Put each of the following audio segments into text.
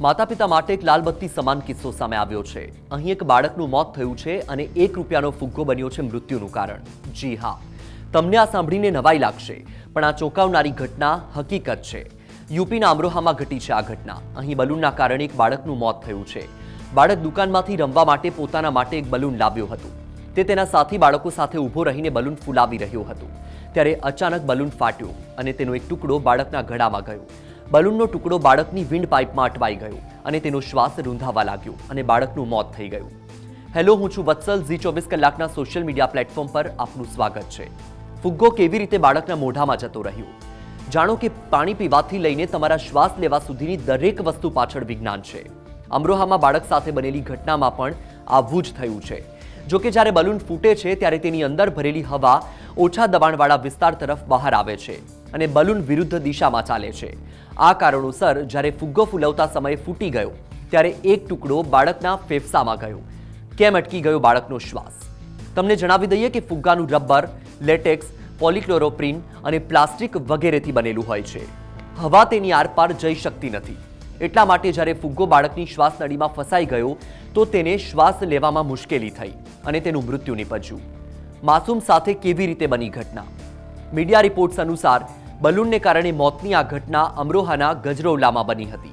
માતા પિતા માટે એક લાલબત્તી સમાન કિસ્સો સામે આવ્યો છે. અહીં એક બાળકનું મોત થયું છે અને એક રૂપિયાનો ફુગ્ગો બન્યો છે મૃત્યુનું કારણ. જી હા, તમને આ સાંભળીને નવાઈ લાગશે, પણ આ ચોંકાવનારી ઘટના હકીકત છે. યુપીના અમરોહામાં ઘટી છે આ ઘટના. અહીં બલૂનના કારણે એક બાળકનું મોત થયું છે. બાળક દુકાનમાંથી રમવા માટે પોતાના માટે એક બલૂન લાવ્યો હતું. તે તેના સાથી બાળકો સાથે ઊભો રહીને બલૂન ફૂલાવી રહ્યો હતો. ત્યારે અચાનક બલૂન ફાટ્યું અને તેનો એક ટુકડો બાળકના ગળામાં ગયો. બલૂનનો ટુકડો બાળકની વિન્ડ પાઇપમાં અટવાઈ ગયો અને તેનો શ્વાસ રૂંધાવા લાગ્યો અને બાળકનું મોત થઈ ગયું. હેલો, હું છું વત્સલ. ઝી ચોવીસ કલાકના સોશિયલ મીડિયા પ્લેટફોર્મ પર આપનું સ્વાગત છે. ફુગ્ગો કેવી રીતે બાળકના મોઢામાં જતો રહ્યો? જાણો કે પાણી પીવાથી લઈને તમારા શ્વાસ લેવા સુધીની દરેક વસ્તુ પાછળ વિજ્ઞાન છે. અમરોહામાં બાળક સાથે બનેલી ઘટનામાં પણ આવું જ થયું છે. જો કે જ્યારે બલૂન ફૂટે છે, ત્યારે તેની અંદર ભરેલી હવા ઓછા દબાણવાળા વિસ્તાર તરફ બહાર આવે છે અને બલૂન વિરુદ્ધ દિશામાં ચાલે છે. આ કારણોસર જ્યારે ફુગ્ગો ફૂલવતા સમયે ફૂટી ગયો, ત્યારે એક ટુકડો બાળકના ફેફસામાં ગયો. કેમ અટકી ગયો બાળકનો શ્વાસ? તમને જણાવી દઈએ કે ફુગ્ગાનું રબર, લેટેક્સ, પોલિક્લોરોપ્રિન અને પ્લાસ્ટિક વગેરેથી બનેલું હોય છે. હવા તેની આરપાર જઈ શકતી નથી. એટલા માટે જ્યારે ફુગ્ગો બાળકની શ્વાસનળીમાં ફસાઈ ગયો, તો તેને શ્વાસ લેવામાં મુશ્કેલી થઈ અને તેનું મૃત્યુ નીપજ્યું. માસૂમ સાથે કેવી રીતે બની ઘટના? મીડિયા રિપોર્ટ્સ અનુસાર બલૂનને કારણે મોતની આ ઘટના અમરોહાના ગજરૌલામાં બની હતી.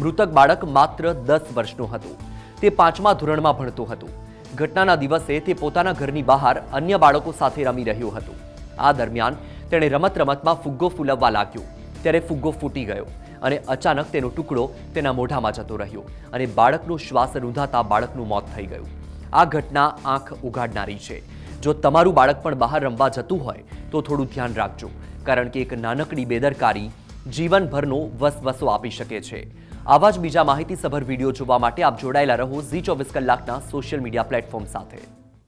મૃતક બાળક માત્ર દસ વર્ષનું હતું. તે પાંચમા ધોરણમાં ભણતું હતું. ઘટનાના દિવસે તે પોતાના ઘરની બહાર અન્ય બાળકો સાથે રમી રહ્યું હતું. આ દરમિયાન તેણે રમત રમતમાં ફુગ્ગો ફૂલવવા લાગ્યો. ત્યારે ફુગ્ગો ફૂટી ગયો અને અચાનક તેનો ટુકડો તેના મોઢામાં જતો રહ્યો અને બાળકનો શ્વાસ રૂંધાતા બાળકનું મોત થઈ ગયું. આ ઘટના આંખ ઉગાડનારી છે. જો તમારું બાળક પણ બહાર રમવા જતું હોય, તો થોડું ધ્યાન રાખજો, કારણ કે એક નાનકડી બેદરકારી જીવનભરનો વસવસો આપી શકે છે. આવા જ બીજા માહિતીસભર વીડિયો જોવા માટે આપ જોડાયેલા રહો ઝી ચોવીસ કલાકના સોશિયલ મીડિયા પ્લેટફોર્મ સાથે.